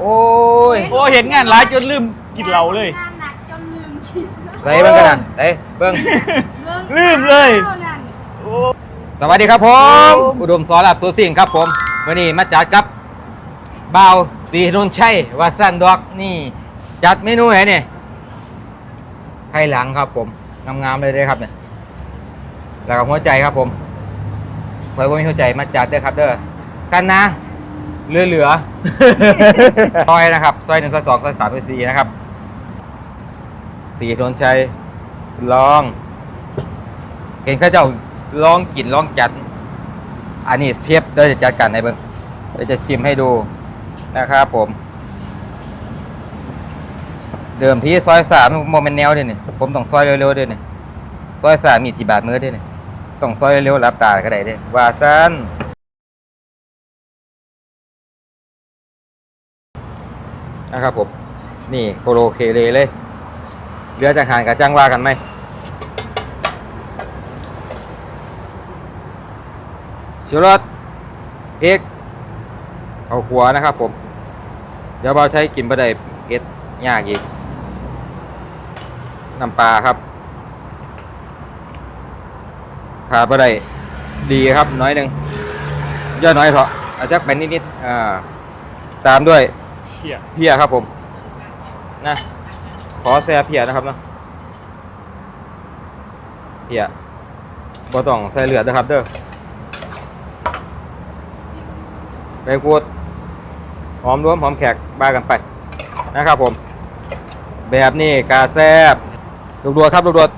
โอ้ยโอ้เห็นงานร้ายจนลืมกินเหล้าเลย งานหนักจนลืมคิดไหนเบิ่งกันนะไหนเบิ่งลืมเลย ท่านั้นโอ้ สวัสดีครับผมอุดมสอนรับสูสิ่งครับผมวันนี้มาจัดกับบ่าวสีนนชัยวาสันดอกนี่ จัดเมนูไหนเนี่ยไข่หลังครับผมงามๆเลยเลยครับเนี่ยแล้วก็หัวใจครับผมเผื่อว่ามีหัวใจมาจัดเด้อครับเด้อกันนะ เหลือเหลือๆซอยนะครับซอยหนึ่งซอยสองซอยสามซอยสี่นะครับสีนนชัยลองเห็นเข้าเจ้าลองกินลองจัด อันนี้เชฟเดี๋ยวจะจัดการให้เบิ่งเดี๋ยวจะชิมให้ดูนะครับผม เดิมที่ซอยสามโมเมนต์แนวเด้วยนี่ผมต้องซอยเร็วๆเด้วยนี่ซอยสามมีที่บาทมือเด้วยนี่ต้องซอยเร็วๆรับตาก็ได้เด้ว่าซัน นะครับผม นี่โคโลเคเลเลยเรือจะหารกับจ้างว่ากันไหมชูรสพริกเอาขัวนะครับผม เดี๋ยวเราใช้กินบะไดเผ็ดยากอีกน้ำปลาครับ ขาดบะไดดีครับน้อยหนึ่งย่อน้อยเถอะอาจจะเป็นนิดๆอ่าตามด้วย เหี้ยเพียครับผม นะ ขอแซ่เพียนะครับเนาะเพียบ่ต้องใส่เลือดนะครับ เด้อไปกูดหอมรวมหอมแขกบากันไปนะครับผม แบบนี้กาแซบลูกดวดครับลูกดวด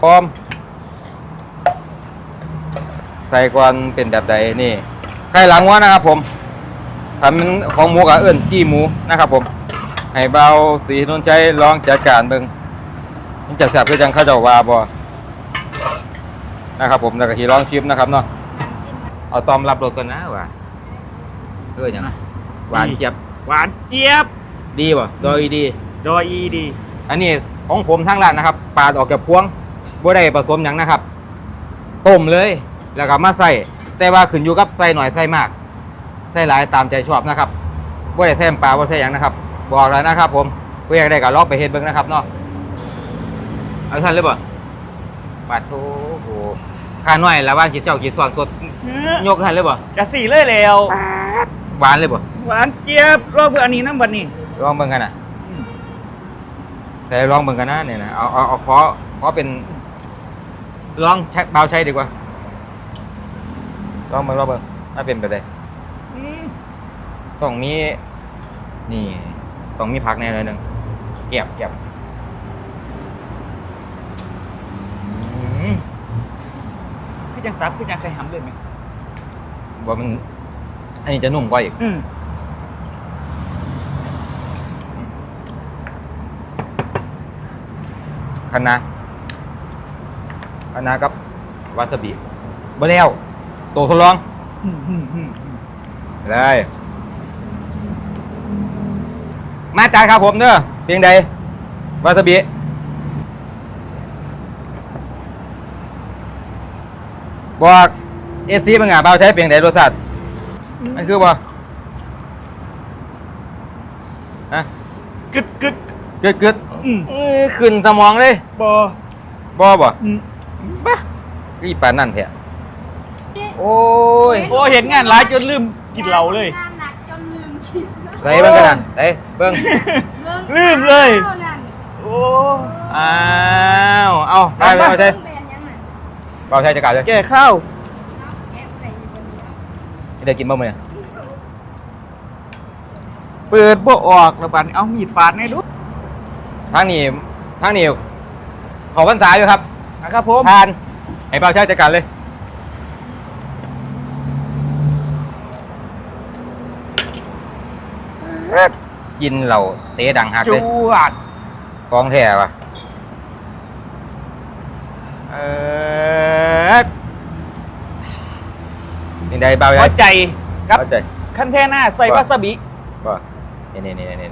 พร้อม ใส่ก่อนเป็นแบบใดนี่ ข่หลังวัวนะครับผมทำเป็นของหมูกับเอื้นจี้หมูนะครับผม ให้เบาสีนนใจลองจัดการเบิ่งมันจะแซ่บคือจังเข้าเจ้าว่าบ่นะครับผมแล้วก็ทีลองชิมนะครับเนาะ เอาตอมรับรสก่อนนะว่าเอออย่างนะหวานเจี๊ยบ หวานเจี๊ยบ ดีป่ะดอยดี ดอยอีดี อันนี้ของผมทางร้านนะครับ ปาดออกจากพวงบ่ได้ผสมหยังนะครับ ต้มเลย แล้วก็มาใส่ แต่ว่าขึ้นอยู่กับใส่หน่อยใส่มากใส่หลายตามใจชอบนะครับบ่ได้ใส่น้ำปลาบ่ใส่หยังนะครับ บอกแล้วนะครับ ผมเพื่ออยากได้ก็ลองไปเฮ็ดเบิ่งนะครับเนาะเอาท่านเลยบ่ปาดโอ้โหข้าน้อยแล้วว่ากินเจ้ากินสอนสดยกท่านเลยบ่จะสี่เลยแล้วหวานเลยบ่หวานเจี๊ยบรอบเพื่ออันนี้น้ำบันนี่ลองเบิ่งกันนะใส่ลองเบิ่งกันนะเนี่ยนะเอาเอาเอาขอขอเป็นลองใช้เบาใช้ดีกว่า ลองเบิ่งลองเบิ่งถ้าเป็นแบบใดอืมต้องมีนี่ต้องมีผักแน่เลยหนึ่งเก็บเก็บอืมคือจังตับคือจังไข่หำเลยไหมว่ามันอันนี้จะนุ่มกว่าอีกอืมคะน้าคะน้ากับวาซาบิบ่แล้ว โตทดลองอืมอืมอืมเลยมาจ่ายครับผมเด้อเพียงใดวาซาบิบอกเอฟซีเป็นไงเบาใช้เพียงใดรสชาติมันคือบ่ฮะกึดกึดกึดกึดอืมอื้อขึ้นสมองเลยบอบ่บ่อืมบ้าอีปานนั่นแท้ โอ้ยโอ้เห็นงานร้ายจนลืมกินเหล้าเลยงานหนักจนลืมคิดไหนเบิ่งกันนะไหนเบิ่งลืมเลย ท่านั้นโอ้ อ้าวเอาได้เบาใช้แบนยังไงเบาใช้จะกลับเลยแก่ข้าวเนาะแกะอะไรอยู่บนนี้ได้กินบ่มื้อนี้เปิดบ่ออกแล้วบัดนเอามีดปาดให้ดูทางนี้ทางนี้ขอพรรษาอยู่ครับนะครับผมทานให้เบาใช้จัดการเลย กินเหล่าเตะดังหักจเลย วด กองแท้ว่ะเออนี่ได้เบาหัใช้วใจครับ เข้าใจขั้นแท่หน้าใส่ว่าวาซาบิป่ะนี่นี่นี่นี่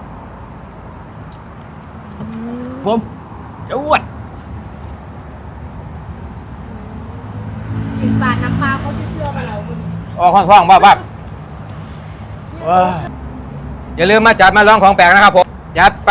ผมจวดกินปลาน้ำปลาเขาจะเชื่อมาเราคนนี้ออกข้างๆว่าว่าว้า อย่าลืมมาจัดมาลองของแปลกนะครับผมจัดไป